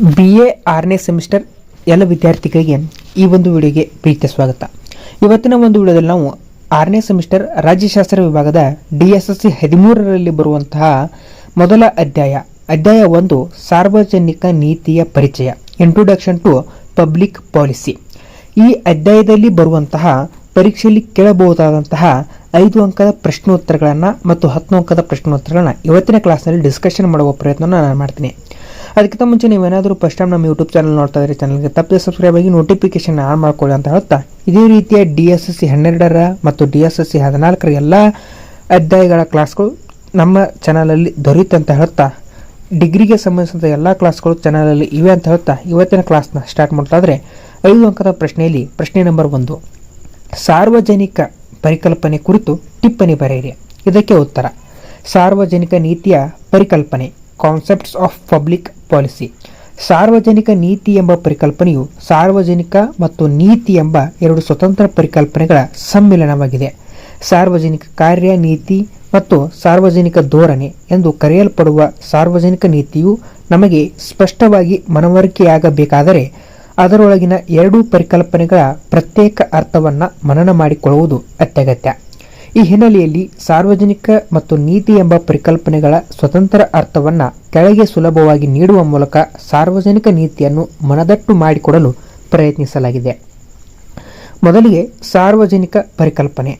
B A ಆರನೇ semester ಎಲ್ಲ ವಿದ್ಯಾರ್ಥಿಗಳಿಗೆ ಈ ಒಂದು ವಿಡಿಯೋಗೆ ಪ್ರೀತಿಯ ಸ್ವಾಗತ. ಇವತ್ತಿನ ಒಂದು ವಿಡಿಯೋದಲ್ಲಿ ನಾವು ಆರನೇ ಸೆಮಿಸ್ಟರ್ ರಾಜ್ಯಶಾಸ್ತ್ರ ವಿಭಾಗದ ಡಿ ಎಸ್ ಎಸ್ ಸಿ ಹದಿಮೂರರಲ್ಲಿ ಬರುವಂತಹ ಮೊದಲ ಅಧ್ಯಾಯ ಅಧ್ಯಾಯ ಒಂದು, ಸಾರ್ವಜನಿಕ ನೀತಿಯ ಪರಿಚಯ ಇಂಟ್ರೊಡಕ್ಷನ್ ಟು ಪಬ್ಲಿಕ್ ಪಾಲಿಸಿ ಈ ಅಧ್ಯಾಯದಲ್ಲಿ ಬರುವಂತಹ ಪರೀಕ್ಷೆಯಲ್ಲಿ ಕೇಳಬಹುದಾದಂತಹ ಐದು ಅಂಕದ ಪ್ರಶ್ನೋತ್ತರಗಳನ್ನು ಮತ್ತು ಹತ್ತು ಅಂಕದ ಪ್ರಶ್ನೋತ್ತರಗಳನ್ನು ಇವತ್ತಿನ ಕ್ಲಾಸ್ನಲ್ಲಿ ಡಿಸ್ಕಷನ್ ಮಾಡುವ ಪ್ರಯತ್ನವನ್ನು ನಾನು ಮಾಡ್ತೀನಿ. ಅದಕ್ಕಿಂತ ಮುಂಚೆ ನೀವೇನಾದರೂ ಫಸ್ಟ್ ಟೈಮ್ ನಮ್ಮ ಯೂಟ್ಯೂಬ್ ಚಾನಲ್ ನೋಡ್ತಾ ಇದ್ರೆ ಚಾನಲ್ಗೆ ತಪ್ಪದೆ ಸಬ್ಸ್ಕ್ರೈಬ್ ಆಗಿ ನೋಟಿಫಿಕೇಶನ್ ಆನ್ ಮಾಡ್ಕೊಳ್ಳಿ ಅಂತ ಹೇಳ್ತಾ. ಇದೇ ರೀತಿಯ ಡಿ ಎಸ್ ಎಸ್ ಸಿ ಹನ್ನೆರಡರ ಮತ್ತು ಡಿ ಎಸ್ ಎಸ್ ಸಿ ಹದಿನಾಲ್ಕರ ಎಲ್ಲ ಅಧ್ಯಾಯಗಳ ಕ್ಲಾಸ್ಗಳು ನಮ್ಮ ಚಾನಲಲ್ಲಿ ದೊರೆಯುತ್ತೆ ಅಂತ ಹೇಳ್ತಾ. ಡಿಗ್ರಿಗೆ ಸಂಬಂಧಿಸಿದ ಎಲ್ಲ ಕ್ಲಾಸ್ಗಳು ಚಾನಲಲ್ಲಿ ಇವೆ ಅಂತ ಹೇಳ್ತಾ. ಇವತ್ತಿನ ಕ್ಲಾಸ್ನ ಸ್ಟಾರ್ಟ್ ಮಾಡ್ತಾ ಇದ್ರೆ ಐದು ಅಂಕದ ಪ್ರಶ್ನೆಯಲ್ಲಿ ಪ್ರಶ್ನೆ ನಂಬರ್ ಒಂದು. ಸಾರ್ವಜನಿಕ ಪರಿಕಲ್ಪನೆ ಕುರಿತು ಟಿಪ್ಪಣಿ ಬರೆಯಿರಿ. ಇದಕ್ಕೆ ಉತ್ತರ. ಸಾರ್ವಜನಿಕ ನೀತಿಯ ಪರಿಕಲ್ಪನೆ. ಕಾನ್ಸೆಪ್ಟ್ಸ್ ಆಫ್ ಪಬ್ಲಿಕ್ ಪಾಲಿಸಿ ಸಾರ್ವಜನಿಕ ನೀತಿ ಎಂಬ ಪರಿಕಲ್ಪನೆಯು ಸಾರ್ವಜನಿಕ ಮತ್ತು ನೀತಿ ಎಂಬ ಎರಡು ಸ್ವತಂತ್ರ ಪರಿಕಲ್ಪನೆಗಳ ಸಮ್ಮಿಲನವಾಗಿದೆ. ಸಾರ್ವಜನಿಕ ಕಾರ್ಯ, ನೀತಿ ಮತ್ತು ಸಾರ್ವಜನಿಕ ಧೋರಣೆ ಎಂದು ಕರೆಯಲ್ಪಡುವ ಸಾರ್ವಜನಿಕ ನೀತಿಯು ನಮಗೆ ಸ್ಪಷ್ಟವಾಗಿ ಮನವರಿಕೆಯಾಗಬೇಕಾದರೆ ಅದರೊಳಗಿನ ಎರಡೂ ಪರಿಕಲ್ಪನೆಗಳ ಪ್ರತ್ಯೇಕ ಅರ್ಥವನ್ನು ಮನನ ಮಾಡಿಕೊಳ್ಳುವುದು ಅತ್ಯಗತ್ಯ. ಈ ಹಿನ್ನೆಲೆಯಲ್ಲಿ ಸಾರ್ವಜನಿಕ ಮತ್ತು ನೀತಿ ಎಂಬ ಪರಿಕಲ್ಪನೆಗಳ ಸ್ವತಂತ್ರ ಅರ್ಥವನ್ನು ಕೆಳಗೆ ಸುಲಭವಾಗಿ ನೀಡುವ ಮೂಲಕ ಸಾರ್ವಜನಿಕ ನೀತಿಯನ್ನು ಮನದಟ್ಟು ಮಾಡಿಕೊಡಲು ಪ್ರಯತ್ನಿಸಲಾಗಿದೆ. ಮೊದಲಿಗೆ ಸಾರ್ವಜನಿಕ ಪರಿಕಲ್ಪನೆ.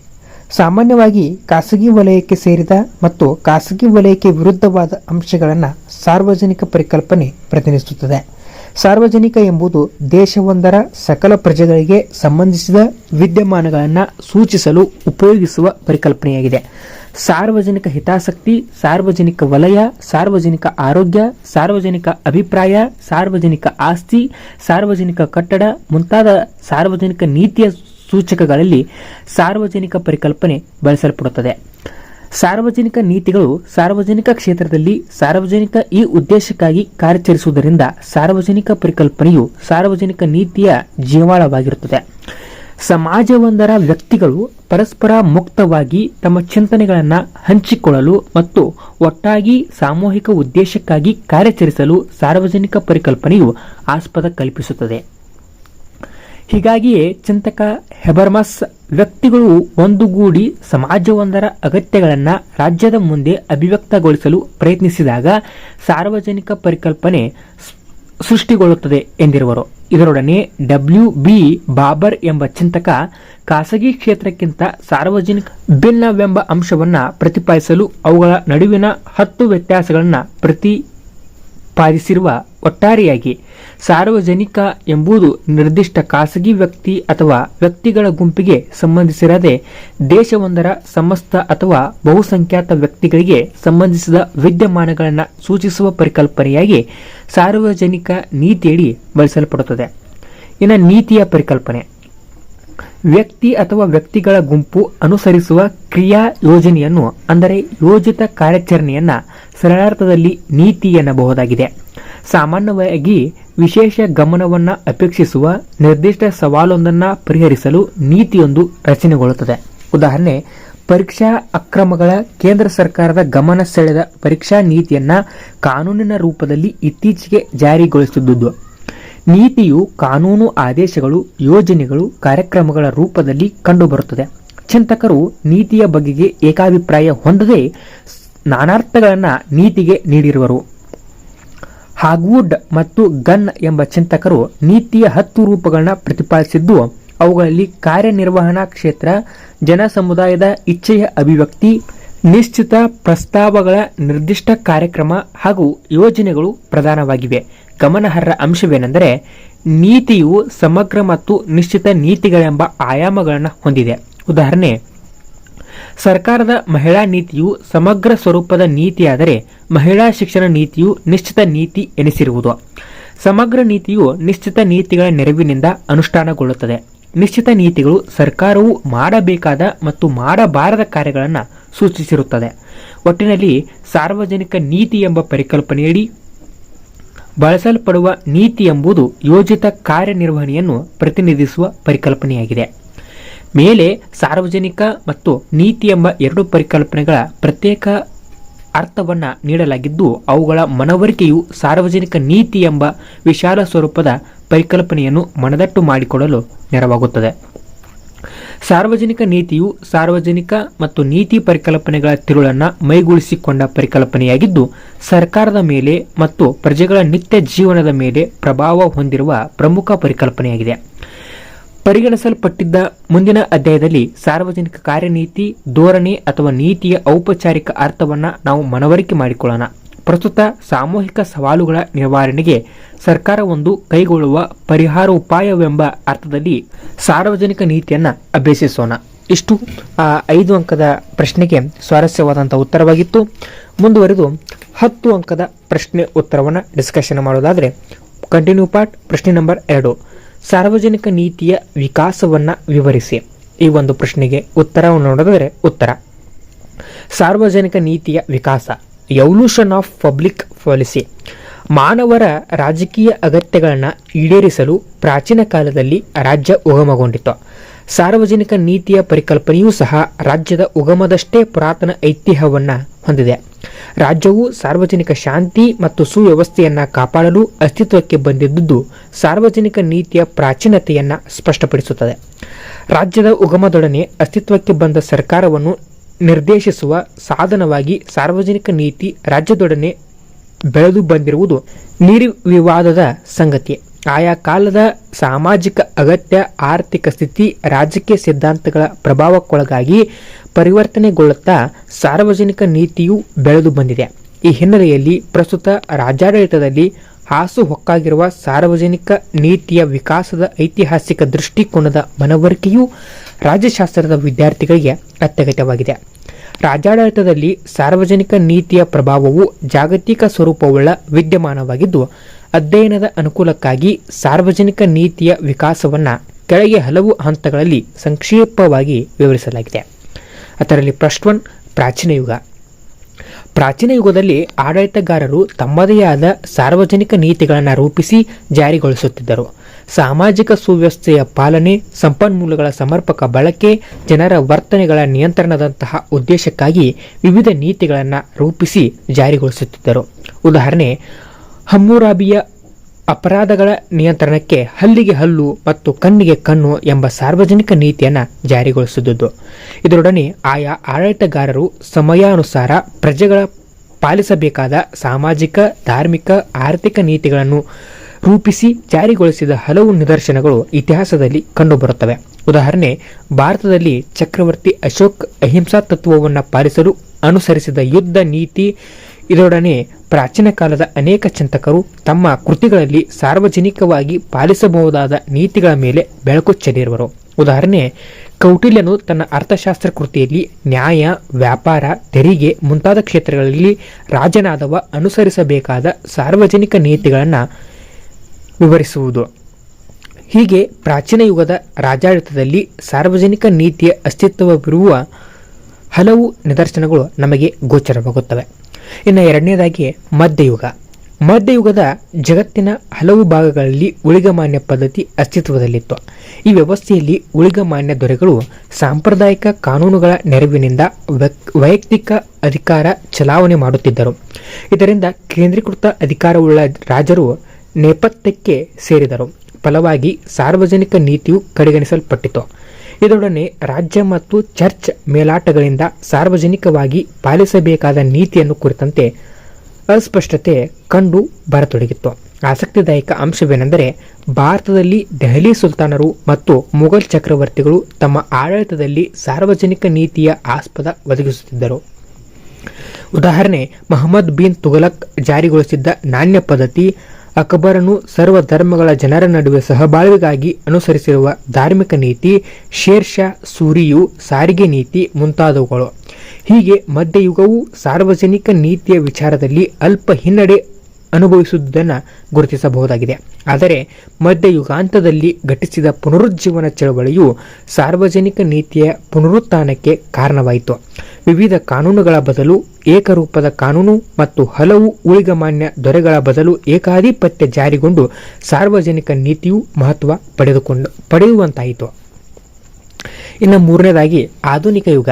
ಸಾಮಾನ್ಯವಾಗಿ ಖಾಸಗಿ ವಲಯಕ್ಕೆ ಸೇರಿದ ಮತ್ತು ಖಾಸಗಿ ವಲಯಕ್ಕೆ ವಿರುದ್ಧವಾದ ಅಂಶಗಳನ್ನು ಸಾರ್ವಜನಿಕ ಪರಿಕಲ್ಪನೆ ಪ್ರತಿನಿಧಿಸುತ್ತದೆ. ಸಾರ್ವಜನಿಕ ಎಂಬುದು ದೇಶವೊಂದರ ಸಕಲ ಪ್ರಜೆಗಳಿಗೆ ಸಂಬಂಧಿಸಿದ ವಿದ್ಯಮಾನಗಳನ್ನು ಸೂಚಿಸಲು ಉಪಯೋಗಿಸುವ ಪರಿಕಲ್ಪನೆಯಾಗಿದೆ. ಸಾರ್ವಜನಿಕ ಹಿತಾಸಕ್ತಿ, ಸಾರ್ವಜನಿಕ ವಲಯ, ಸಾರ್ವಜನಿಕ ಆರೋಗ್ಯ, ಸಾರ್ವಜನಿಕ ಅಭಿಪ್ರಾಯ, ಸಾರ್ವಜನಿಕ ಆಸ್ತಿ, ಸಾರ್ವಜನಿಕ ಕಟ್ಟಡ ಮುಂತಾದ ಸಾರ್ವಜನಿಕ ನೀತಿಯ ಸೂಚಕಗಳಲ್ಲಿ ಸಾರ್ವಜನಿಕ ಪರಿಕಲ್ಪನೆ ಬಳಸಲ್ಪಡುತ್ತದೆ. ಸಾರ್ವಜನಿಕ ನೀತಿಗಳು ಸಾರ್ವಜನಿಕ ಕ್ಷೇತ್ರದಲ್ಲಿ ಸಾರ್ವಜನಿಕ ಈ ಉದ್ದೇಶಕ್ಕಾಗಿ ಕಾರ್ಯಚರಿಸುವುದರಿಂದ ಸಾರ್ವಜನಿಕ ಪರಿಕಲ್ಪನೆಯು ಸಾರ್ವಜನಿಕ ನೀತಿಯ ಜೀವಾಳವಾಗಿರುತ್ತದೆ. ಸಮಾಜವೊಂದರ ವ್ಯಕ್ತಿಗಳು ಪರಸ್ಪರ ಮುಕ್ತವಾಗಿ ತಮ್ಮ ಚಿಂತನೆಗಳನ್ನು ಹಂಚಿಕೊಳ್ಳಲು ಮತ್ತು ಒಟ್ಟಾಗಿ ಸಾಮೂಹಿಕ ಉದ್ದೇಶಕ್ಕಾಗಿ ಕಾರ್ಯಚರಿಸಲು ಸಾರ್ವಜನಿಕ ಪರಿಕಲ್ಪನೆಯು ಆಸ್ಪದ ಕಲ್ಪಿಸುತ್ತದೆ. ಹೀಗಾಗಿಯೇ ಚಿಂತಕ ಹೆಬರ್ಮಸ್ ವ್ಯಕ್ತಿಗಳು ಒಂದುಗೂಡಿ ಸಮಾಜವೊಂದರ ಅಗತ್ಯಗಳನ್ನು ರಾಜ್ಯದ ಮುಂದೆ ಅಭಿವ್ಯಕ್ತಗೊಳಿಸಲು ಪ್ರಯತ್ನಿಸಿದಾಗ ಸಾರ್ವಜನಿಕ ಪರಿಕಲ್ಪನೆ ಸೃಷ್ಟಿಗೊಳ್ಳುತ್ತದೆ ಎಂದಿರುವರು. ಇದರೊಡನೆ ಡಬ್ಲ್ಯೂ ಬಿ ಬಾಬರ್ ಎಂಬ ಚಿಂತಕ ಖಾಸಗಿ ಕ್ಷೇತ್ರಕ್ಕಿಂತ ಸಾರ್ವಜನಿಕ ಭಿನ್ನವೆಂಬ ಅಂಶವನ್ನು ಪ್ರತಿಪಾದಿಸಲು ಅವುಗಳ ನಡುವಿನ ಹತ್ತು ವ್ಯತ್ಯಾಸಗಳನ್ನು ಪ್ರತಿ ಪಾದಿಸಿರುವ ಒಟ್ಟಾರೆಯಾಗಿ ಸಾರ್ವಜನಿಕ ಎಂಬುದು ನಿರ್ದಿಷ್ಟ ಖಾಸಗಿ ವ್ಯಕ್ತಿ ಅಥವಾ ವ್ಯಕ್ತಿಗಳ ಗುಂಪಿಗೆ ಸಂಬಂಧಿಸಿರದೆ ದೇಶವೊಂದರ ಸಮಸ್ತ ಅಥವಾ ಬಹುಸಂಖ್ಯಾತ ವ್ಯಕ್ತಿಗಳಿಗೆ ಸಂಬಂಧಿಸಿದ ವಿದ್ಯಮಾನಗಳನ್ನು ಸೂಚಿಸುವ ಪರಿಕಲ್ಪನೆಯಾಗಿ ಸಾರ್ವಜನಿಕ ನೀತಿಯಡಿ ಬಳಸಲ್ಪಡುತ್ತದೆ. ಇನ್ನು ನೀತಿಯ ಪರಿಕಲ್ಪನೆ. ವ್ಯಕ್ತಿ ಅಥವಾ ವ್ಯಕ್ತಿಗಳ ಗುಂಪು ಅನುಸರಿಸುವ ಕ್ರಿಯಾ ಯೋಜನೆಯನ್ನು, ಅಂದರೆ ಯೋಜಿತ ಕಾರ್ಯಾಚರಣೆಯನ್ನ ಸರಳಾರ್ಥದಲ್ಲಿ ನೀತಿ ಎನ್ನಬಹುದಾಗಿದೆ. ಸಾಮಾನ್ಯವಾಗಿ ವಿಶೇಷ ಗಮನವನ್ನು ಅಪೇಕ್ಷಿಸುವ ನಿರ್ದಿಷ್ಟ ಸವಾಲೊಂದನ್ನು ಪರಿಹರಿಸಲು ನೀತಿಯೊಂದು ರಚನೆಗೊಳ್ಳುತ್ತದೆ. ಉದಾಹರಣೆ, ಪರೀಕ್ಷಾ ಅಕ್ರಮಗಳ ಕೇಂದ್ರ ಸರ್ಕಾರದ ಗಮನ ಸೆಳೆದ ಪರೀಕ್ಷಾ ನೀತಿಯನ್ನ ಕಾನೂನಿನ ರೂಪದಲ್ಲಿ ಇತ್ತೀಚೆಗೆ ಜಾರಿಗೊಳಿಸಿದ್ದುದು ನೀತಿಯು ಕಾನೂನು ಆದೇಶಗಳು, ಯೋಜನೆಗಳು, ಕಾರ್ಯಕ್ರಮಗಳ ರೂಪದಲ್ಲಿ ಕಂಡುಬರುತ್ತದೆ. ಚಿಂತಕರು ನೀತಿಯ ಬಗೆಗೆ ಏಕಾಭಿಪ್ರಾಯ ಹೊಂದದೆ ನಾನಾರ್ಥಗಳನ್ನು ನೀತಿಗೆ ನೀಡಿರುವರು. ಹಾಗ್ವುಡ್ ಮತ್ತು ಗನ್ ಎಂಬ ಚಿಂತಕರು ನೀತಿಯ ಹತ್ತು ರೂಪಗಳನ್ನು ಪ್ರತಿಪಾದಿಸಿದ್ದು, ಅವುಗಳಲ್ಲಿ ಕಾರ್ಯನಿರ್ವಹಣಾ ಕ್ಷೇತ್ರ ಜನ ಸಮುದಾಯದ ಇಚ್ಛೆಯ ಅಭಿವ್ಯಕ್ತಿ, ನಿಶ್ಚಿತ ಪ್ರಸ್ತಾವಗಳ ನಿರ್ದಿಷ್ಟ ಕಾರ್ಯಕ್ರಮ ಹಾಗೂ ಯೋಜನೆಗಳು ಪ್ರಧಾನವಾಗಿವೆ. ಗಮನಾರ್ಹ ಅಂಶವೇನೆಂದರೆ ನೀತಿಯು ಸಮಗ್ರ ಮತ್ತು ನಿಶ್ಚಿತ ನೀತಿಗಳೆಂಬ ಆಯಾಮಗಳನ್ನು ಹೊಂದಿದೆ. ಉದಾಹರಣೆ, ಸರ್ಕಾರದ ಮಹಿಳಾ ನೀತಿಯು ಸಮಗ್ರ ಸ್ವರೂಪದ ನೀತಿಯಾದರೆ ಮಹಿಳಾ ಶಿಕ್ಷಣ ನೀತಿಯು ನಿಶ್ಚಿತ ನೀತಿ ಎನಿಸಿರುವುದು. ಸಮಗ್ರ ನೀತಿಯು ನಿಶ್ಚಿತ ನೀತಿಗಳ ನೆರವಿನಿಂದ ಅನುಷ್ಠಾನಗೊಳ್ಳುತ್ತದೆ. ನಿಶ್ಚಿತ ನೀತಿಗಳು ಸರ್ಕಾರವು ಮಾಡಬೇಕಾದ ಮತ್ತು ಮಾಡಬಾರದ ಕಾರ್ಯಗಳನ್ನು ಸೂಚಿಸಿರುತ್ತದೆ. ಒಟ್ಟಿನಲ್ಲಿ ಸಾರ್ವಜನಿಕ ನೀತಿ ಎಂಬ ಪರಿಕಲ್ಪನೆಯಡಿ ಬಳಸಲ್ಪಡುವ ನೀತಿ ಎಂಬುದು ಯೋಜಿತ ಕಾರ್ಯನಿರ್ವಹಣೆಯನ್ನು ಪ್ರತಿನಿಧಿಸುವ ಪರಿಕಲ್ಪನೆಯಾಗಿದೆ. ಮೇಲೆ ಸಾರ್ವಜನಿಕ ಮತ್ತು ನೀತಿ ಎಂಬ ಎರಡು ಪರಿಕಲ್ಪನೆಗಳ ಪ್ರತ್ಯೇಕ ಅರ್ಥವನ್ನು ನೀಡಲಾಗಿದ್ದು, ಅವುಗಳ ಮನವರಿಕೆಯು ಸಾರ್ವಜನಿಕ ನೀತಿ ಎಂಬ ವಿಶಾಲ ಸ್ವರೂಪದ ಪರಿಕಲ್ಪನೆಯನ್ನು ಮನದಟ್ಟು ಮಾಡಿಕೊಡಲು ನೆರವಾಗುತ್ತದೆ. ಸಾರ್ವಜನಿಕ ನೀತಿಯು ಸಾರ್ವಜನಿಕ ಮತ್ತು ನೀತಿ ಪರಿಕಲ್ಪನೆಗಳ ತಿರುಳನ್ನ ಮೈಗೂಡಿಸಿಕೊಂಡ ಪರಿಕಲ್ಪನೆಯಾಗಿದ್ದು, ಸರ್ಕಾರದ ಮೇಲೆ ಮತ್ತು ಪ್ರಜೆಗಳ ನಿತ್ಯ ಜೀವನದ ಮೇಲೆ ಪ್ರಭಾವ ಹೊಂದಿರುವ ಪ್ರಮುಖ ಪರಿಕಲ್ಪನೆಯಾಗಿದೆ. ಪರಿಗಣಿಸಲ್ಪಟ್ಟಿದ್ದ ಮುಂದಿನ ಅಧ್ಯಾಯದಲ್ಲಿ ಸಾರ್ವಜನಿಕ ಕಾರ್ಯನೀತಿ, ಧೋರಣೆ ಅಥವಾ ನೀತಿಯ ಔಪಚಾರಿಕ ಅರ್ಥವನ್ನು ನಾವು ಮನವರಿಕೆ ಮಾಡಿಕೊಳ್ಳೋಣ. ಪ್ರಸ್ತುತ ಸಾಮೂಹಿಕ ಸವಾಲುಗಳ ನಿವಾರಣೆಗೆ ಸರ್ಕಾರ ಒಂದು ಕೈಗೊಳ್ಳುವ ಪರಿಹಾರ ಉಪಾಯವೆಂಬ ಅರ್ಥದಲ್ಲಿ ಸಾರ್ವಜನಿಕ ನೀತಿಯನ್ನು ಅಭ್ಯಸಿಸೋಣ. ಇಷ್ಟು, ಆ, ಐದು ಅಂಕದ ಪ್ರಶ್ನೆಗೆ ಸ್ವಾರಸ್ಯವಾದಂಥ ಉತ್ತರವಾಗಿತ್ತು. ಮುಂದುವರೆದು ಹತ್ತು ಅಂಕದ ಪ್ರಶ್ನೆ ಉತ್ತರವನ್ನು ಡಿಸ್ಕಷನ್ ಮಾಡೋದಾದರೆ ಕಂಟಿನ್ಯೂ ಪಾರ್ಟ್ ಪ್ರಶ್ನೆ ನಂಬರ್ ಎರಡು. ಸಾರ್ವಜನಿಕ ನೀತಿಯ ವಿಕಾಸವನ್ನು ವಿವರಿಸಿ. ಈ ಒಂದು ಪ್ರಶ್ನೆಗೆ ಉತ್ತರವನ್ನು ನೋಡಿದರೆ ಉತ್ತರ. ಸಾರ್ವಜನಿಕ ನೀತಿಯ ವಿಕಾಸ. ಎವಲ್ಯೂಷನ್ ಆಫ್ ಪಬ್ಲಿಕ್ ಪಾಲಿಸಿ ಮಾನವರ ರಾಜಕೀಯ ಅಗತ್ಯಗಳನ್ನು ಈಡೇರಿಸಲು ಪ್ರಾಚೀನ ಕಾಲದಲ್ಲಿ ರಾಜ್ಯ ಉಗಮಗೊಂಡಿತು ಸಾರ್ವಜನಿಕ ನೀತಿಯ ಪರಿಕಲ್ಪನೆಯೂ ಸಹ ರಾಜ್ಯದ ಉಗಮದಷ್ಟೇ ಪುರಾತನ ಐತಿಹ್ಯವನ್ನು ಹೊಂದಿದೆ. ರಾಜ್ಯವು ಸಾರ್ವಜನಿಕ ಶಾಂತಿ ಮತ್ತು ಸುವ್ಯವಸ್ಥೆಯನ್ನ ಕಾಪಾಡಲು ಅಸ್ತಿತ್ವಕ್ಕೆ ಬಂದಿದ್ದುದು ಸಾರ್ವಜನಿಕ ನೀತಿಯ ಪ್ರಾಚೀನತೆಯನ್ನು ಸ್ಪಷ್ಟಪಡಿಸುತ್ತದೆ. ರಾಜ್ಯದ ಉಗಮದೊಡನೆ ಅಸ್ತಿತ್ವಕ್ಕೆ ಬಂದ ಸರ್ಕಾರವನ್ನು ನಿರ್ದೇಶಿಸುವ ಸಾಧನವಾಗಿ ಸಾರ್ವಜನಿಕ ನೀತಿ ರಾಜ್ಯದೊಡನೆ ಬೆಳೆದು ಬಂದಿರುವುದು ನಿರ್ವಿವಾದದ ಸಂಗತಿ. ಆಯಾ ಕಾಲದ ಸಾಮಾಜಿಕ ಅಗತ್ಯ, ಆರ್ಥಿಕ ಸ್ಥಿತಿ, ರಾಜಕೀಯ ಸಿದ್ಧಾಂತಗಳ ಪ್ರಭಾವಕ್ಕೊಳಗಾಗಿ ಪರಿವರ್ತನೆಗೊಳ್ಳುತ್ತಾ ಸಾರ್ವಜನಿಕ ನೀತಿಯು ಬೆಳೆದು ಬಂದಿದೆ. ಈ ಹಿನ್ನೆಲೆಯಲ್ಲಿ ಪ್ರಸ್ತುತ ರಾಜ್ಯಾಡಳಿತದಲ್ಲಿ ಹಾಸು ಹೊಕ್ಕಾಗಿರುವ ಸಾರ್ವಜನಿಕ ನೀತಿಯ ವಿಕಾಸದ ಐತಿಹಾಸಿಕ ದೃಷ್ಟಿಕೋನದ ಮನವರಿಕೆಯು ರಾಜ್ಯಶಾಸ್ತ್ರದ ವಿದ್ಯಾರ್ಥಿಗಳಿಗೆ ಅತ್ಯಗತ್ಯವಾಗಿದೆ. ರಾಜ್ಯಾಡಳಿತದಲ್ಲಿ ಸಾರ್ವಜನಿಕ ನೀತಿಯ ಪ್ರಭಾವವು ಜಾಗತಿಕ ಸ್ವರೂಪವುಳ್ಳ ವಿದ್ಯಮಾನವಾಗಿದ್ದು, ಅಧ್ಯಯನದ ಅನುಕೂಲಕ್ಕಾಗಿ ಸಾರ್ವಜನಿಕ ನೀತಿಯ ವಿಕಾಸವನ್ನು ಕೆಳಗೆ ಹಲವು ಹಂತಗಳಲ್ಲಿ ಸಂಕ್ಷೇಪವಾಗಿ ವಿವರಿಸಲಾಗಿದೆ. ಅದರಲ್ಲಿ ಒನ್ ಪ್ರಾಚೀನ ಯುಗ. ಪ್ರಾಚೀನ ಯುಗದಲ್ಲಿ ಆಡಳಿತಗಾರರು ತಮ್ಮದೇ ಆದ ಸಾರ್ವಜನಿಕ ನೀತಿಗಳನ್ನು ರೂಪಿಸಿ ಜಾರಿಗೊಳಿಸುತ್ತಿದ್ದರು. ಸಾಮಾಜಿಕ ಸುವ್ಯವಸ್ಥೆಯ ಪಾಲನೆ, ಸಂಪನ್ಮೂಲಗಳ ಸಮರ್ಪಕ ಬಳಕೆ, ಜನರ ವರ್ತನೆಗಳ ನಿಯಂತ್ರಣದಂತಹ ಉದ್ದೇಶಕ್ಕಾಗಿ ವಿವಿಧ ನೀತಿಗಳನ್ನು ರೂಪಿಸಿ ಜಾರಿಗೊಳಿಸುತ್ತಿದ್ದರು. ಉದಾಹರಣೆ, ಹಮ್ಮುರಾಬಿಯ ಅಪರಾಧಗಳ ನಿಯಂತ್ರಣಕ್ಕೆ ಹಲ್ಲಿಗೆ ಹಲ್ಲು ಮತ್ತು ಕಣ್ಣಿಗೆ ಕಣ್ಣು ಎಂಬ ಸಾರ್ವಜನಿಕ ನೀತಿಯನ್ನು ಜಾರಿಗೊಳಿಸಿದ್ದು. ಇದರೊಡನೆ ಆಯಾ ಆಡಳಿತಗಾರರು ಸಮಯಾನುಸಾರ ಪ್ರಜೆಗಳ ಪಾಲಿಸಬೇಕಾದ ಸಾಮಾಜಿಕ, ಧಾರ್ಮಿಕ, ಆರ್ಥಿಕ ನೀತಿಗಳನ್ನು ರೂಪಿಸಿ ಜಾರಿಗೊಳಿಸಿದ ಹಲವು ನಿದರ್ಶನಗಳು ಇತಿಹಾಸದಲ್ಲಿ ಕಂಡುಬರುತ್ತವೆ. ಉದಾಹರಣೆ, ಭಾರತದಲ್ಲಿ ಚಕ್ರವರ್ತಿ ಅಶೋಕ್ ಅಹಿಂಸಾ ತತ್ವವನ್ನು ಪಾಲಿಸಲು ಅನುಸರಿಸಿದ ಯುದ್ಧ ನೀತಿ, ಇದರೊಡನೆ ಪ್ರಾಚೀನ ಕಾಲದ ಅನೇಕ ಚಿಂತಕರು ತಮ್ಮ ಕೃತಿಗಳಲ್ಲಿ ಸಾರ್ವಜನಿಕವಾಗಿ ಪಾಲಿಸಬಹುದಾದ ನೀತಿಗಳ ಮೇಲೆ ಬೆಳಕು ಚೆಲ್ಲಿರುವರು. ಉದಾಹರಣೆ, ಕೌಟಿಲ್ಯನು ತನ್ನ ಅರ್ಥಶಾಸ್ತ್ರ ಕೃತಿಯಲ್ಲಿ ನ್ಯಾಯ, ವ್ಯಾಪಾರ, ತೆರಿಗೆ ಮುಂತಾದ ಕ್ಷೇತ್ರಗಳಲ್ಲಿ ರಾಜನಾದವ ಅನುಸರಿಸಬೇಕಾದ ಸಾರ್ವಜನಿಕ ನೀತಿಗಳನ್ನು ವಿವರಿಸುವುದು. ಹೀಗೆ ಪ್ರಾಚೀನ ಯುಗದ ರಾಜಾಡಳಿತದಲ್ಲಿ ಸಾರ್ವಜನಿಕ ನೀತಿಯ ಅಸ್ತಿತ್ವವಿರುವ ಹಲವು ನಿದರ್ಶನಗಳು ನಮಗೆ ಗೋಚರವಾಗುತ್ತವೆ. ಇನ್ನು ಎರಡನೇದಾಗಿ ಮಧ್ಯಯುಗ. ಮಧ್ಯಯುಗದ ಜಗತ್ತಿನ ಹಲವು ಭಾಗಗಳಲ್ಲಿ ಉಳಿಗಮಾನ್ಯ ಪದ್ಧತಿ ಅಸ್ತಿತ್ವದಲ್ಲಿತ್ತು. ಈ ವ್ಯವಸ್ಥೆಯಲ್ಲಿ ಉಳಿಗಮಾನ್ಯ ದೊರೆಗಳು ಸಾಂಪ್ರದಾಯಿಕ ಕಾನೂನುಗಳ ನೆರವಿನಿಂದ ವ್ಯಕ್- ವೈಯಕ್ತಿಕ ಅಧಿಕಾರ ಚಲಾವಣೆ ಮಾಡುತ್ತಿದ್ದರು. ಇದರಿಂದ ಕೇಂದ್ರೀಕೃತ ಅಧಿಕಾರವುಳ್ಳ ರಾಜರು ನೇಪಥ್ಯಕ್ಕೆ ಸೇರಿದರು. ಫಲವಾಗಿ ಸಾರ್ವಜನಿಕ ನೀತಿಯು ಕಡೆಗಣಿಸಲ್ಪಟ್ಟಿತು. ಇದರೊಡನೆ ರಾಜ್ಯ ಮತ್ತು ಚರ್ಚ್ ಮೇಲಾಟಗಳಿಂದ ಸಾರ್ವಜನಿಕವಾಗಿ ಪಾಲಿಸಬೇಕಾದ ನೀತಿಯನ್ನು ಕುರಿತಂತೆ ಅಸ್ಪಷ್ಟತೆ ಕಂಡು ಬರತೊಡಗಿತ್ತು. ಆಸಕ್ತಿದಾಯಕ ಅಂಶವೇನೆಂದರೆ ಭಾರತದಲ್ಲಿ ದೆಹಲಿ ಸುಲ್ತಾನರು ಮತ್ತು ಮುಘಲ್ ಚಕ್ರವರ್ತಿಗಳು ತಮ್ಮ ಆಡಳಿತದಲ್ಲಿ ಸಾರ್ವಜನಿಕ ನೀತಿಯ ಆಸ್ಪದ ಒದಗಿಸುತ್ತಿದ್ದರು. ಉದಾಹರಣೆ, ಮಹಮ್ಮದ್ ಬಿನ್ ತುಘಲಕ್ ಜಾರಿಗೊಳಿಸಿದ್ದ ನಾಣ್ಯ ಪದ್ಧತಿ ಅಕ್ಬರನು ಸರ್ವ ಧರ್ಮಗಳ ಜನರ ನಡುವೆ ಸಹಬಾಳ್ವೆಗಾಗಿ ಅನುಸರಿಸಿರುವ ಧಾರ್ಮಿಕ ನೀತಿ ಶೇರ್ ಶಾ ಸೂರಿಯು, ಸಾರಿಗೆ ನೀತಿ ಮುಂತಾದವುಗಳು. ಹೀಗೆ ಮಧ್ಯಯುಗವು ಸಾರ್ವಜನಿಕ ನೀತಿಯ ವಿಚಾರದಲ್ಲಿ ಅಲ್ಪ ಹಿನ್ನಡೆ ಅನುಭವಿಸುವುದನ್ನು ಗುರುತಿಸಬಹುದಾಗಿದೆ. ಆದರೆ ಮಧ್ಯಯುಗಾಂತದಲ್ಲಿ ಘಟಿಸಿದ ಪುನರುಜ್ಜೀವನ ಚಳವಳಿಯು ಸಾರ್ವಜನಿಕ ನೀತಿಯ ಪುನರುತ್ಥಾನಕ್ಕೆ ಕಾರಣವಾಯಿತು. ವಿವಿಧ ಕಾನೂನುಗಳ ಬದಲು ಏಕರೂಪದ ಕಾನೂನು ಮತ್ತು ಹಲವು ಉಳಿಗಮಾನ್ಯ ದೊರೆಗಳ ಬದಲು ಏಕಾಧಿಪತ್ಯ ಜಾರಿಗೊಂಡು ಸಾರ್ವಜನಿಕ ನೀತಿಯು ಮಹತ್ವ ಪಡೆದುಕೊಂಡು, ಪಡೆಯುವಂತಾಯಿತು. ಇನ್ನು ಮೂರನೇದಾಗಿ ಆಧುನಿಕ ಯುಗ.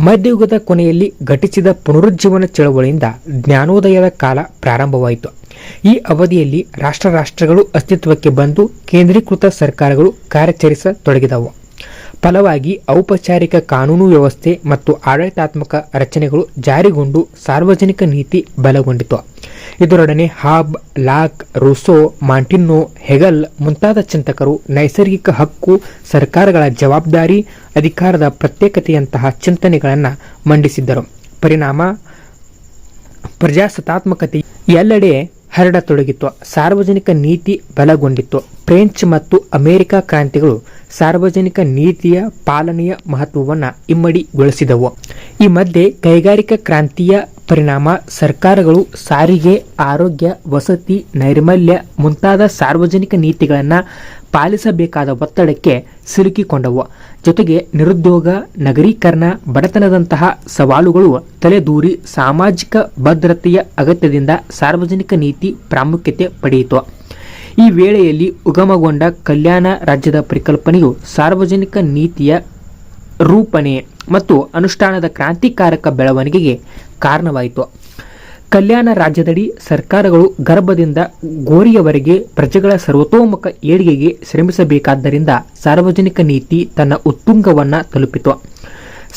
ಮಧ್ಯಯುಗದ ಕೊನೆಯಲ್ಲಿ ಘಟಿಸಿದ ಪುನರುಜ್ಜೀವನ ಚಳವಳಿಯಿಂದ ಜ್ಞಾನೋದಯದ ಕಾಲ ಪ್ರಾರಂಭವಾಯಿತು. ಈ ಅವಧಿಯಲ್ಲಿ ರಾಷ್ಟ್ರ ರಾಷ್ಟ್ರಗಳು ಅಸ್ತಿತ್ವಕ್ಕೆ ಬಂದು ಕೇಂದ್ರೀಕೃತ ಸರ್ಕಾರಗಳು ಕಾರ್ಯಾಚರಿಸತೊಡಗಿದವು. ಫಲವಾಗಿ ಔಪಚಾರಿಕ ಕಾನೂನು ವ್ಯವಸ್ಥೆ ಮತ್ತು ಆಡಳಿತಾತ್ಮಕ ರಚನೆಗಳು ಜಾರಿಗೊಂಡು ಸಾರ್ವಜನಿಕ ನೀತಿ ಬಲಗೊಂಡಿತು. ಇದರೊಡನೆ ಹಾಬ್, ಲಾಕ್, ರೂಸೋ, ಮಾಂಟಿನ್ನೋ, ಹೆಗಲ್ ಮುಂತಾದ ಚಿಂತಕರು ನೈಸರ್ಗಿಕ ಹಕ್ಕು ಸರ್ಕಾರಗಳ ಜವಾಬ್ದಾರಿ, ಅಧಿಕಾರದ ಪ್ರತ್ಯೇಕತೆಯಂತಹ ಚಿಂತನೆಗಳನ್ನು ಮಂಡಿಸಿದ್ದರು. ಪರಿಣಾಮ, ಪ್ರಜಾಸತ್ತಾತ್ಮಕತೆ ಎಲ್ಲೆಡೆ ಹರಡತೊಡಗಿತ್ತು. ಸಾರ್ವಜನಿಕ ನೀತಿ ಬಲಗೊಂಡಿತ್ತು. ಫ್ರೆಂಚ್ ಮತ್ತು ಅಮೆರಿಕ ಕ್ರಾಂತಿಗಳು ಸಾರ್ವಜನಿಕ ನೀತಿಯ ಪಾಲನೆಯ ಮಹತ್ವವನ್ನು ಇಮ್ಮಡಿಗೊಳಿಸಿದವು. ಈ ಮಧ್ಯೆ ಕೈಗಾರಿಕಾ ಕ್ರಾಂತಿಯ ಪರಿಣಾಮ ಸರ್ಕಾರಗಳು ಸಾರಿಗೆ, ಆರೋಗ್ಯ, ವಸತಿ, ನೈರ್ಮಲ್ಯ ಮುಂತಾದ ಸಾರ್ವಜನಿಕ ನೀತಿಗಳನ್ನು ಪಾಲಿಸಬೇಕಾದ ಒತ್ತಡಕ್ಕೆ ಸಿಲುಕಿಕೊಂಡವು. ಜೊತೆಗೆ ನಿರುದ್ಯೋಗ, ನಗರೀಕರಣ, ಬಡತನದಂತಹ ಸವಾಲುಗಳು ತಲೆದೂರಿ ಸಾಮಾಜಿಕ ಭದ್ರತೆಯ ಅಗತ್ಯದಿಂದ ಸಾರ್ವಜನಿಕ ನೀತಿ ಪ್ರಾಮುಖ್ಯತೆ ಪಡೆಯಿತು. ಈ ವೇಳೆಯಲ್ಲಿ ಉಗಮಗೊಂಡ ಕಲ್ಯಾಣ ರಾಜ್ಯದ ಪರಿಕಲ್ಪನೆಯು ಸಾರ್ವಜನಿಕ ನೀತಿಯ ರೂಪಣೆ ಮತ್ತು ಅನುಷ್ಠಾನದ ಕ್ರಾಂತಿಕಾರಕ ಬೆಳವಣಿಗೆಗೆ ಕಾರಣವಾಯಿತು. ಕಲ್ಯಾಣ ರಾಜ್ಯದಡಿ ಸರ್ಕಾರಗಳು ಗರ್ಭದಿಂದ ಗೋರಿಯವರೆಗೆ ಪ್ರಜೆಗಳ ಸರ್ವತೋಮುಖ ಏಳಿಗೆಗೆ ಶ್ರಮಿಸಬೇಕಾದ್ದರಿಂದ ಸಾರ್ವಜನಿಕ ನೀತಿ ತನ್ನ ಉತ್ತುಂಗವನ್ನು ತಲುಪಿತು.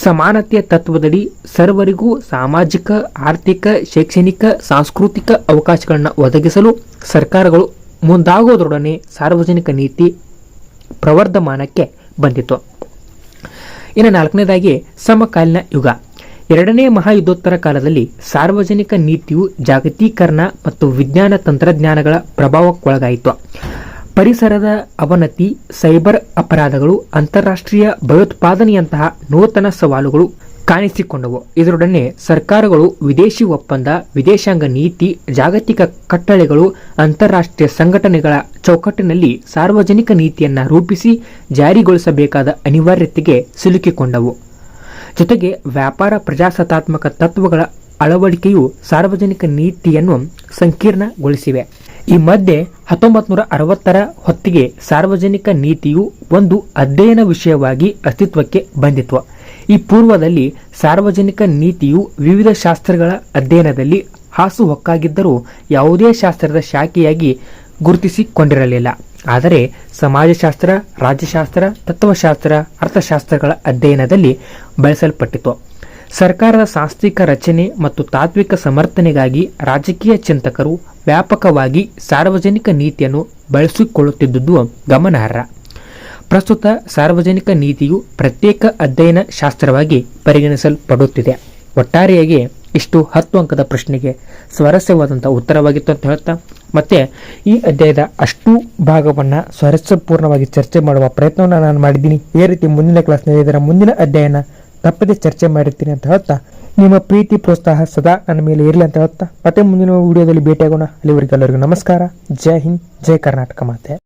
ಸಮಾನತೆಯ ತತ್ವದಡಿ ಸರ್ವರಿಗೂ ಸಾಮಾಜಿಕ, ಆರ್ಥಿಕ, ಶೈಕ್ಷಣಿಕ, ಸಾಂಸ್ಕೃತಿಕ ಅವಕಾಶಗಳನ್ನು ಒದಗಿಸಲು ಸರ್ಕಾರಗಳು ಮುಂದಾಗೋದರೊಡನೆ ಸಾರ್ವಜನಿಕ ನೀತಿ ಪ್ರವರ್ಧಮಾನಕ್ಕೆ ಬಂದಿತು. ಇನ್ನು ನಾಲ್ಕನೇದಾಗಿ ಸಮಕಾಲೀನ ಯುಗ. ಎರಡನೇ ಮಹಾಯುದ್ಧೋತ್ತರ ಕಾಲದಲ್ಲಿ ಸಾರ್ವಜನಿಕ ನೀತಿಯು ಜಾಗತೀಕರಣ ಮತ್ತು ವಿಜ್ಞಾನ ತಂತ್ರಜ್ಞಾನಗಳ ಪ್ರಭಾವಕ್ಕೊಳಗಾಯಿತು. ಪರಿಸರದ ಅವನತಿ, ಸೈಬರ್ ಅಪರಾಧಗಳು, ಅಂತಾರಾಷ್ಟ್ರೀಯ ಭಯೋತ್ಪಾದನೆಯಂತಹ ನೂತನ ಸವಾಲುಗಳು ಕಾಣಿಸಿಕೊಂಡವು. ಇದರೊಡನೆ ಸರ್ಕಾರಗಳು, ವಿದೇಶಿ ಒಪ್ಪಂದ, ವಿದೇಶಾಂಗ ನೀತಿ, ಜಾಗತಿಕ ಕಟ್ಟಳೆಗಳು, ಅಂತಾರಾಷ್ಟ್ರೀಯ ಸಂಘಟನೆಗಳ ಚೌಕಟ್ಟಿನಲ್ಲಿ ಸಾರ್ವಜನಿಕ ನೀತಿಯನ್ನು ರೂಪಿಸಿ ಜಾರಿಗೊಳಿಸಬೇಕಾದ ಅನಿವಾರ್ಯತೆಗೆ ಸಿಲುಕಿಕೊಂಡವು. ಜೊತೆಗೆ ವ್ಯಾಪಾರ ಪ್ರಜಾಸತ್ತಾತ್ಮಕ ತತ್ವಗಳ ಅಳವಡಿಕೆಯು ಸಾರ್ವಜನಿಕ ನೀತಿಯನ್ನು ಸಂಕೀರ್ಣಗೊಳಿಸಿವೆ. ಈ ಮಧ್ಯೆ ಹತ್ತೊಂಬತ್ತು ನೂರ ಅರವತ್ತರ ಹೊತ್ತಿಗೆ ಸಾರ್ವಜನಿಕ ನೀತಿಯು ಒಂದು ಅಧ್ಯಯನ ವಿಷಯವಾಗಿ ಅಸ್ತಿತ್ವಕ್ಕೆ ಬಂದಿತ್ತು. ಈ ಪೂರ್ವದಲ್ಲಿ ಸಾರ್ವಜನಿಕ ನೀತಿಯು ವಿವಿಧ ಶಾಸ್ತ್ರಗಳ ಅಧ್ಯಯನದಲ್ಲಿ ಹಾಸುಹೊಕ್ಕಾಗಿದ್ದರೂ ಯಾವುದೇ ಶಾಸ್ತ್ರದ ಶಾಖೆಯಾಗಿ ಗುರುತಿಸಿಕೊಂಡಿರಲಿಲ್ಲ. ಆದರೆ ಸಮಾಜಶಾಸ್ತ್ರ, ರಾಜ್ಯಶಾಸ್ತ್ರ, ತತ್ವಶಾಸ್ತ್ರ, ಅರ್ಥಶಾಸ್ತ್ರಗಳ ಅಧ್ಯಯನದಲ್ಲಿ ಬಳಸಲ್ಪಟ್ಟಿತು. ಸರ್ಕಾರದ ಸಾಂಸ್ಥಿಕ ರಚನೆ ಮತ್ತು ತಾತ್ವಿಕ ಸಮರ್ಥನೆಗಾಗಿ ರಾಜಕೀಯ ಚಿಂತಕರು ವ್ಯಾಪಕವಾಗಿ ಸಾರ್ವಜನಿಕ ನೀತಿಯನ್ನು ಬಳಸಿಕೊಳ್ಳುತ್ತಿದ್ದುದು ಗಮನಾರ್ಹ. ಪ್ರಸ್ತುತ ಸಾರ್ವಜನಿಕ ನೀತಿಯು ಪ್ರತ್ಯೇಕ ಅಧ್ಯಯನ ಶಾಸ್ತ್ರವಾಗಿ ಪರಿಗಣಿಸಲ್ಪಡುತ್ತಿದೆ. ಒಟ್ಟಾರೆಯಾಗಿ ಇಷ್ಟು ಹತ್ತು ಅಂಕದ ಪ್ರಶ್ನೆಗೆ ಸ್ವಾರಸ್ಯವಾದಂಥ ಉತ್ತರವಾಗಿತ್ತು ಅಂತ ಹೇಳ್ತಾ ಮತ್ತೆ ಈ ಅಧ್ಯಾಯದ ಅಷ್ಟು ಭಾಗವನ್ನು ಸ್ವರಸ್ಯಪೂರ್ಣವಾಗಿ ಚರ್ಚೆ ಮಾಡುವ ಪ್ರಯತ್ನವನ್ನು ನಾನು ಮಾಡಿದ್ದೀನಿ. ಈ ರೀತಿ ಮುಂದಿನ ಕ್ಲಾಸ್ನಲ್ಲಿ ಇದರ ಮುಂದಿನ ಅಧ್ಯಾಯನ ತಪ್ಪದೆ ಚರ್ಚೆ ಮಾಡಿರ್ತೀನಿ ಅಂತ ಹೇಳ್ತಾ, ನಿಮ್ಮ ಪ್ರೀತಿ ಪ್ರೋತ್ಸಾಹ ಸದಾ ನನ್ನ ಮೇಲೆ ಇರಲಿ ಅಂತ ಹೇಳ್ತಾ, ಮತ್ತೆ ಮುಂದಿನ ವಿಡಿಯೋದಲ್ಲಿ ಭೇಟಿಯಾಗೋಣ. ಅಲ್ಲಿವರೆಗೆ ಎಲ್ಲರಿಗೂ ನಮಸ್ಕಾರ. ಜೈ ಹಿಂದ್, ಜೈ ಕರ್ನಾಟಕ ಮಾತೆ.